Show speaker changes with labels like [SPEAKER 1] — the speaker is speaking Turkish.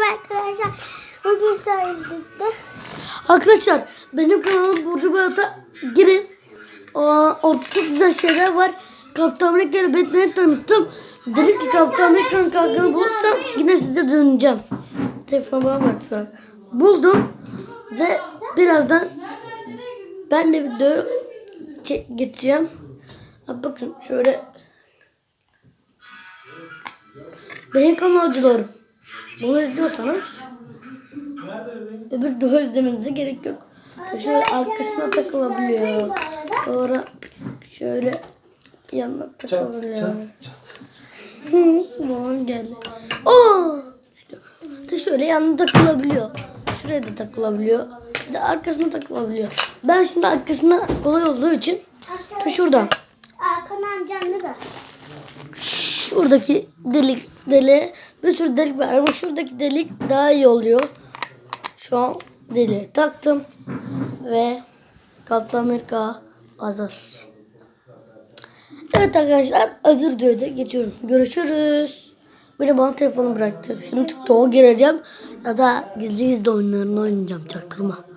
[SPEAKER 1] Merhaba arkadaşlar. Bugün sayıldıkta.
[SPEAKER 2] Arkadaşlar benim kanalım Burcu Bayat'a girin. Orada çok güzel şeyler var. Kaptan Amerika'yı Batman'i tanıttım. Dedim ki Kaptan Amerika'nın kalkanı bulursam yine size döneceğim. Telefon bana sonra. Buldum ve birazdan ben de video geçeceğim. Bakın şöyle benim kanalcılarım. Bunu izliyorsanız öbür daha izlemenize gerek yok. Şöyle arkasına takılabiliyor. Sonra şöyle yanına takılabiliyor. Babam geldi. Oo! İşte şöyle yanına takılabiliyor. Şuraya da takılabiliyor. Bir de arkasına takılabiliyor. Ben şimdi arkasına kolay olduğu için ta şuradan.
[SPEAKER 1] Hakan amcamda da.
[SPEAKER 2] Şuradaki delik deli bir sürü delik var ama şuradaki delik daha iyi oluyor. Şu an deliğe taktım ve Kaptan Amerika hazır. Evet arkadaşlar öbür videoda geçiyorum. Görüşürüz. Bir de bana telefonu bıraktı. Şimdi TikTok'a gireceğim ya da gizli gizli oyunlarını oynayacağım çaktırma.